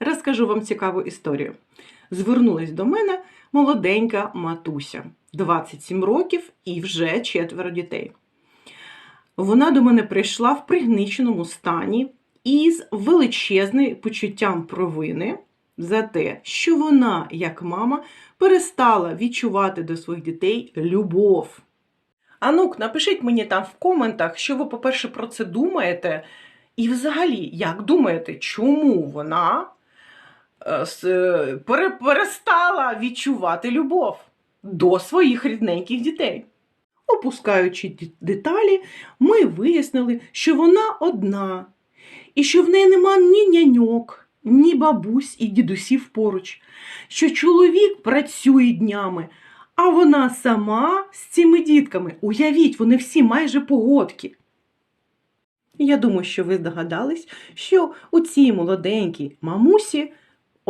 Розкажу вам цікаву історію. Звернулась до мене молоденька матуся, 27 років і вже четверо дітей. Вона до мене прийшла в пригниченому стані із величезним почуттям провини за те, що вона, як мама, перестала відчувати до своїх дітей любов. Анук, напишіть мені там в коментах, що ви, по-перше, про це думаєте, і взагалі, як думаєте, чому вона перестала відчувати любов до своїх рідненьких дітей? Опускаючи деталі, ми вияснили, що вона одна, і що в неї нема ні няньок, ні бабусь і дідусів поруч, що чоловік працює днями, а вона сама з цими дітками. Уявіть, вони всі майже погодки. Я думаю, що ви здогадались, що у цій молоденькій мамусі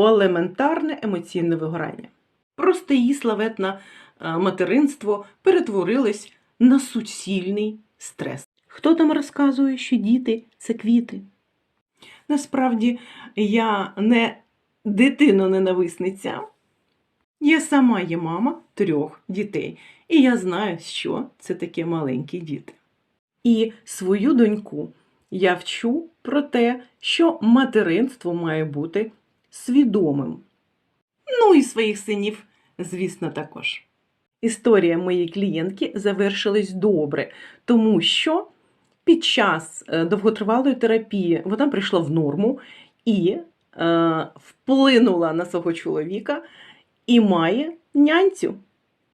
елементарне емоційне вигорання. Просто її славетне материнство перетворилось на суцільний стрес. Хто там розказує, що діти це квіти? Насправді, я не дитино-ненависниця. Я сама є мама трьох дітей, і я знаю, що це таке маленькі діти. І свою доньку я вчу про те, що материнство має бути свідомим. Ну і своїх синів, звісно, також. Історія моєї клієнтки завершилась добре, тому що під час е, довготривалої терапії вона прийшла в норму і е, вплинула на свого чоловіка і має нянцю.